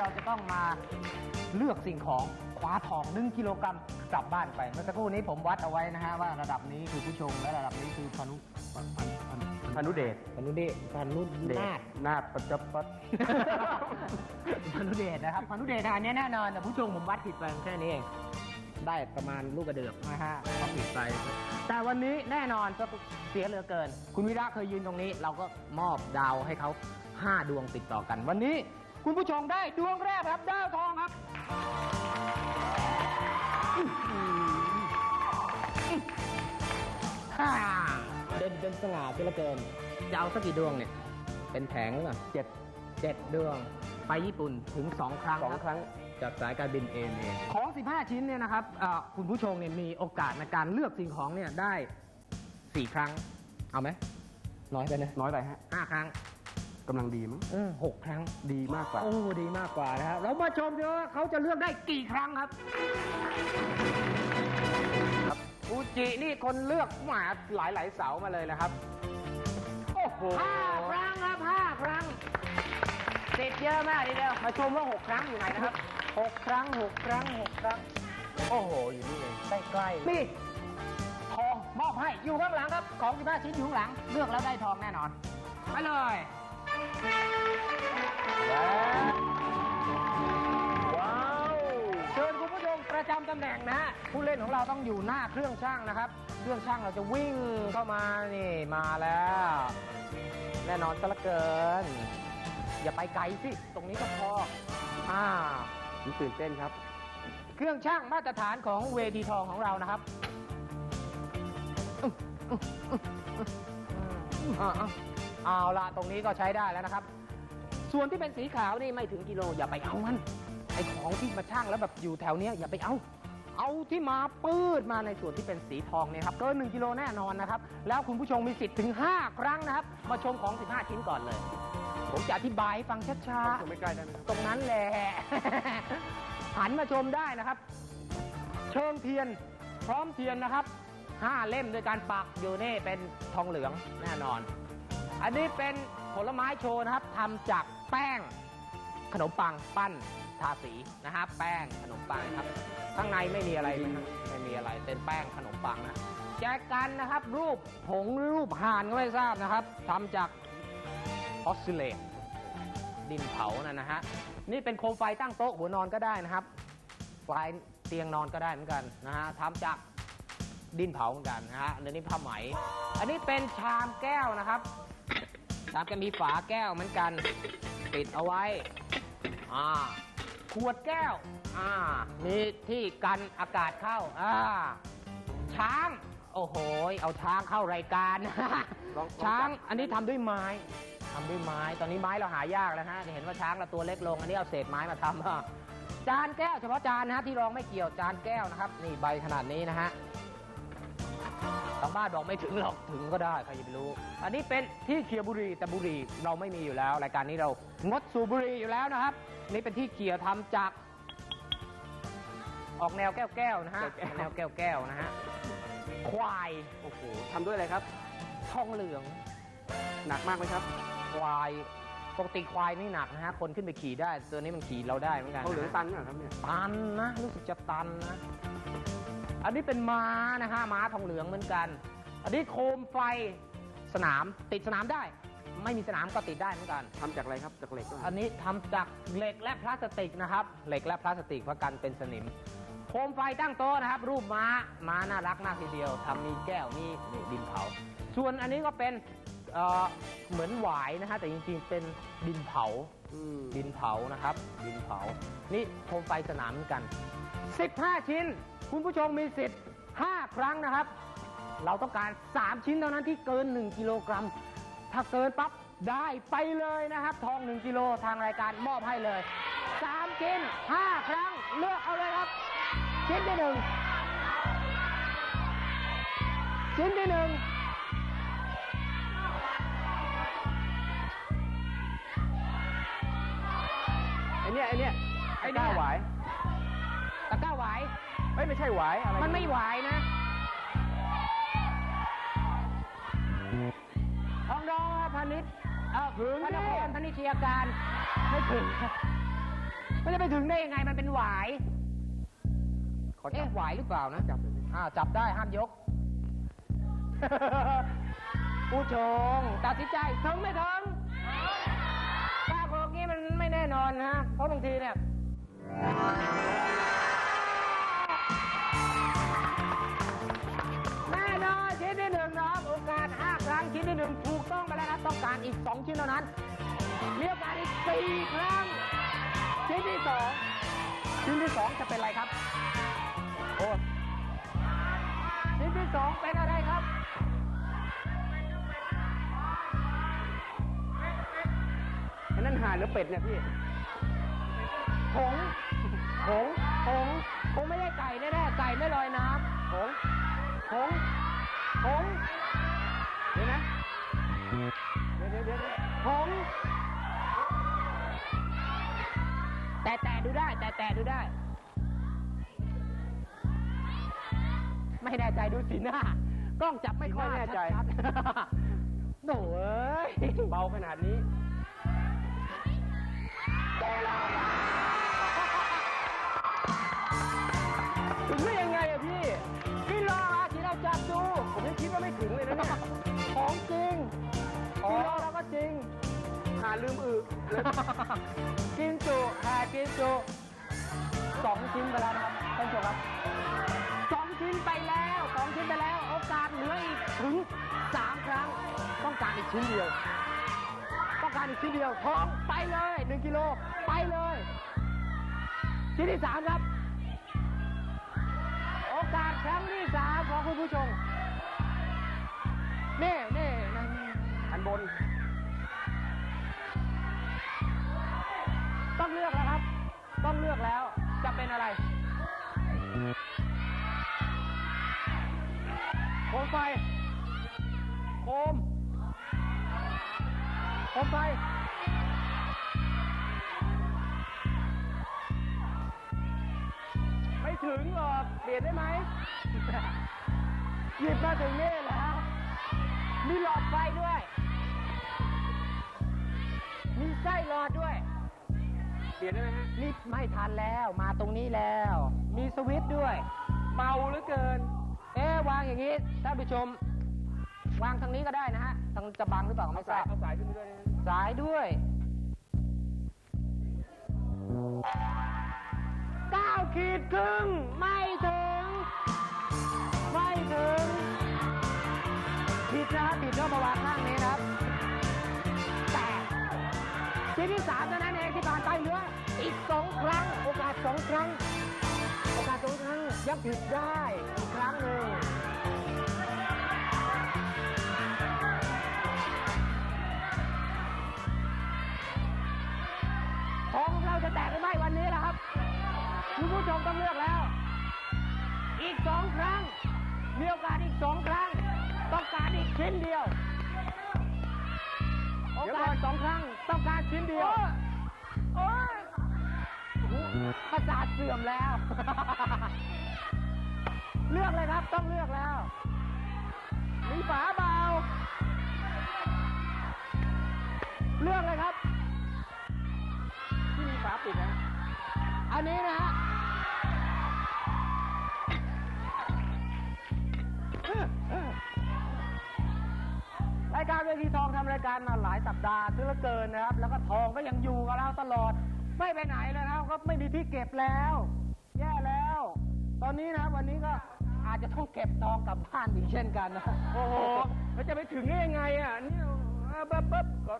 เราจะต้องมาเลือกสิ่งของคว้าทอง1กิโลกรัมกลับบ้านไปเมื่อสักครู่นี้ผมวัดเอาไว้นะฮะว่าระดับนี้คือผู้ชงและระดับนี้คือพานุพานุพานุพานุเดชพานุเดชพานุเดชนาถนาดปัจจปัดพานุเดชนะครับพานุเดชอันนี้แน่นอนแต่ผู้ชงผมวัดผิดไปแค่นี้เองได้ประมาณลูกกระเดือกนะฮะก็ผิดไป แต่วันนี้แน่นอนก็เสียเหลือเกิน คุณวิระเคยยืนตรงนี้ เราก็มอบดาวให้เขา5ดวงติดต่อกัน วันนี้ คุณผู้ชมได้ดวงแรกครับดาวทองครับอื้อหือฮ่าเด่นเป็นสง่าเสียเหลือเกินจะเอาสักกี่ดวงเนี่ย เป็นแผงหรือเปล่าเจ็ดเจ็ดดวง ไปญี่ปุ่นถึง2ครั้งสองครั้งจากสายการบินเอเองของ 15 ชิ้นเนี่ยนะครับเอ่อคุณผู้ชมเนี่ยมีโอกาสในการเลือกสิ่งของเนี่ยได้ 4 ครั้ง เอาไหมน้อยไปนะน้อยไปฮะ5ครั้ง กำลังดีมั้งเออหกครั้ง ดีมากกว่า โอ้ดีมากกว่านะครับ เรามาชมดูว่าเขาจะเลือกได้กี่ครั้งครับครับฟูจินี่คนเลือกหมาหลายหลายๆเสามาเลยนะครับ โอ้โหห้าครั้งครับห้าครั้งติดเยอะมากทีเดียวมาชมว่าหกครั้งอยู่ไหนนะครับหกครั้งหกครั้งหกครั้ง โอ้โห อยู่นี่เองใกล้ๆ นี่ทองมอบให้อยู่ข้างหลังครับ ของ15ชิ้นอยู่ข้างหลัง เลือกแล้วได้ทองแน่นอน ไปเลย ว้าว เชิญคุณผู้ชมประจำตำแหน่งนะฮะผู้เล่นของเราต้องอยู่หน้าเครื่องช่างนะครับ เครื่องช่างเราจะวิ่งเข้ามานี่มาแล้ว แน่นอนซะเหลือเกิน อย่าไปไกลสิ ตรงนี้ก็พออ่า ผมตื่นเต้นครับ เครื่องช่างมาตรฐานของเวทีทองของเรานะครับอ่าๆ เอาละตรงนี้ก็ใช้ได้แล้วนะครับ ส่วนที่เป็นสีขาวนี่ไม่ถึงกิโลอย่าไปเอามันไอของที่มาช่างแล้วแบบอยู่แถวเนี้ยอย่าไปเอา เอาที่มาปื้ดมาในส่วนที่เป็นสีทองเนี่ยครับเกิน1กิโลแน่นอนนะครับ แล้วคุณผู้ชมมีสิทธิ์ถึง 5 ครั้งนะครับ มาชมของ 15 ชิ้นก่อนเลย ผมจะอธิบายให้ฟังช้าๆผมไม่ใกล้ได้ไหมครับตรงนั้นแหละ หันมาชมได้นะครับ เชิงเทียน พร้อมเทียนนะครับห้าเล่มด้วยการปักอยู่นี่เป็นทองเหลืองแน่นอน อันนี้เป็นผลไม้โชว์นะครับทำจากแป้งขนมปังปั้นทาสีนะครับแป้งขนมปังครับ ข้างในไม่มีอะไรนะครับไม่มีอะไรเป็นแป้งขนมปังนะแจกันนะครับ รูปผงรูปห่านก็ไม่ทราบนะครับทำจากออสซิเลตดินเผานะนะฮะนี่เป็นโคมไฟตั้งโต๊ะหัวนอนก็ได้นะครับไฟเตียงนอนก็ได้เหมือนกันนะฮะทำจากดินเผาเหมือนกันนะฮะอันนี้ผ้าไหม อันนี้เป็นชามแก้วนะครับ ชามแก้วมีฝาแก้วเหมือนกัน ปิดเอาไว้ อ่า ขวดแก้ว อ่า มีที่กันอากาศเข้า อ่า ช้าง โอ้โห เอาช้างเข้ารายการ ลองช้าง อันนี้ทำด้วยไม้ทำด้วยไม้ ตอนนี้ไม้เราหายากแล้วฮะจะเห็นว่าช้างเราตัวเล็กลง อันนี้เอาเศษไม้มาทำอะจานแก้วเฉพาะจานนะฮะที่รองไม่เกี่ยวจานแก้วนะครับ นี่ใบขนาดนี้นะฮะ ทางบ้านบอกไม่ถึงหรอกถึงก็ได้ใครจะไปรู้ อันนี้เป็นที่เคียร์บุหรีแต่บุหรีเราไม่มีอยู่แล้ว รายการนี้เรางดสูบบุหรีอยู่แล้วนะครับ นี่เป็นที่เคียร์ทำจาก ออกแนวแก้วแก้วๆนะฮะแก้วๆแนวแก้วแก้วๆนะฮะควายโอ้โหทำด้วยอะไรครับ ทองเหลือง หนักมากไหมครับควายปกติควายไม่หนักนะฮะ คนขึ้นไปขี่ได้ ตัวนี้มันขี่เราได้เหมือนกันเขาเหลืองนะตันเหรอครับเนี่ย ตันนะ รู้สึกจะตันนะ อันนี้เป็นม้านะฮะม้าทองเหลืองเหมือนกัน อันนี้โคมไฟสนามติดสนามได้ ไม่มีสนามก็ติดได้เหมือนกัน ทำจากอะไรครับจากเหล็กเหรออันนี้ทำจากเหล็กและพลาสติกนะครับ เหล็กและพลาสติกเพราะกันเป็นสนิม โคมไฟตั้งโต๊ะนะครับ รูปม้าม้าน่ารักมากทีเดียวทำมีแก้วมีนี่ดินเผา ส่วนอันนี้ก็เป็นเอ่อเหมือนหวายนะฮะแต่จริงๆเป็นดินเผา อืมดินเผานะครับ ดินเผา นี่โคมไฟสนามเหมือนกัน 15 ชิ้น คุณผู้ชมมีสิทธิ์ 5 ครั้งนะครับ เราต้องการ 3 ชิ้นเท่านั้นที่เกิน 1 กิโลกรัม ถ้าเกินปั๊บได้ไปเลยนะครับ ทอง 1 กิโลทางรายการมอบให้เลย 3 ชิ้น 5 ครั้ง เลือกเอาเลยครับ ชิ้นที่หนึ่งชิ้นที่หนึ่งไอเนี้ยไอเนี้ยไอเนี้ยหวายตะกร้าไหว เอ้ยไม่ใช่หวายอะไรมันไม่ไหวนะทองดองพาณิชย์เออถึงพระนนี่ครพนิชยาการ ไม่ถึงมันจะไปถึงได้ยังไงมันเป็นหวายขอจัเอ๊ะบหวายหรือเปล่านะจับเลยอ่าจับได้ห้ามยก ผู้ชงตัดสินใจถึงไม่ถึงถ้าบอกงี้มันไม่แน่นอนนะเพราะบางทีเนี่ย ชิ้นที่หนึ่งถูกต้องไปแล้วนะต้องการอีกสองชิ้นเท่านั้นมีโอกาสอีกสี่ครั้ง ชิ้นที่สองชิ้นที่สองจะเป็นอะไรครับ โอ้ชิ้นที่สองเป็นอะไรครับอันนั้นห่านหรือเป็ดเนี่ยพี่ผงผงผงผงไม่ได้ไก่แน่ๆไก่ไม่ลอยน้ำผงผงผง ดี๋ยวเดี๋ยวเดี๋ยวผงแต่แต่ดูได้ แต่แต่ดูได้ ไม่แน่ใจดูสีหน้ากล้องจับไม่ค่อยแน่ใจโหเอ้ย เบาขนาดนี้าลืมอึเลยกินจุแผ่กินจุสองชิ้นไปแล้วนะครับท่านผู้ชมครับสองชิ้นไปแล้วสองชิ้นไปแล้ว โอกาสเหลืออีกถึงสามครั้ง ต้องการอีกชิ้นเดียว ต้องการอีกชิ้นเดียวท้องไปเลยหนึ่งกิโลไปเลย ชิ้นที่สามครับ โอกาสครั้งที่สามของคุณผู้ชมนี่นี่นั่นอันบน ต้องเลือกแล้วครับ ต้องเลือกแล้วจะเป็นอะไรโคมไฟ โคม โคมไฟ ไม่ถึงหรอกเปลี่ยนได้ไหม หยิบมาถึงนี่แล้ว มีหลอดไฟด้วย มีไส้หลอดด้วย เปลี่ยนได้ไหมฮะ นี่ไม่ทันแล้วมาตรงนี้แล้ว มีสวิตช์ด้วย เบาเหลือเกิน เอ๊ะวางอย่างนี้ท่านผู้ชม วางทางนี้ก็ได้นะฮะทางจะบังหรือเปล่าก็เอาไม่ทสาราบยเอาสายขึ้นไปด้วยนะสายด้วยเก้าขีดครึ่ง ไม่ถึง ไม่ถึง ผิดนะครับผิดก็มาวางข้างนี้นะครับ แต่ชิ้นที่สามเท่านั้นเอง อกาสสองครั้ง โอกาสสองครั้งยังผิดได้อีกครั้งหนึ่งของของเราจะแตกหรือไม่วันนี้ล่ะครับ คุณผู้ชมต้องเลือกแล้ว อีกสองครั้ง มีโอกาสอีกสองครั้ง ต้องการอีกชิ้นเดียว โอกาสสองครั้งต้องการชิ้นเดียว โอ้ย ประสาทเสื่อมแล้ว เลือกเลยครับต้องเลือกแล้ว มีฝาเบา เลือกเลยครับ ที่มีฝาปิดนะ อันนี้นะฮะรายการเวทีทองทำรายการมาหลายสัปดาห์ซึ่งเหลือเกินนะครับ แล้วก็ทองก็ยังอยู่กับเราตลอด ไม่ไปไหนแลยนะครับก็ไม่มีที่เก็บแล้ว แย่แล้ว ตอนนี้นะวันนี้ก็อาจจะต้องเก็บตองกลับบ้านอีกเช่นกันนะโอ้โหแล้วจะไปถึงได้ยังไงอะนี่ปั๊บปั๊บก็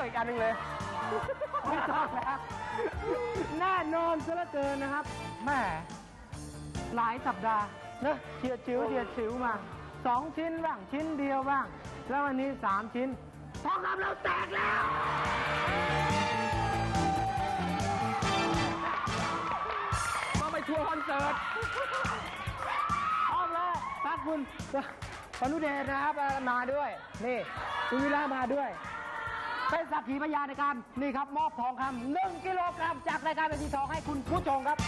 ลือกอีกอันหนึ่งเลย ไม่ต้องแล้วแน่นอนซะเหลือเกินนะครับแม่หลายสัปดาห์นะเฉียดฉิวเฉียดฉิวมาสองชิ้นบ้างชิ้นเดียวบ้าง แล้ววันนี้สามชิ้นทองคำเราแตกแล้วมาไปทัวร์คอนเสิร์ตพร้อมแล้วครับคุณพนุเดชนะครับมาด้วย นี่คุณวิระมาด้วย เป็นสักขีพยานในการนี่ครับมอบทองคำหนึ่งกิโลกรัมจากรายการเป็นทีทองให้คุณผู้ชมครับ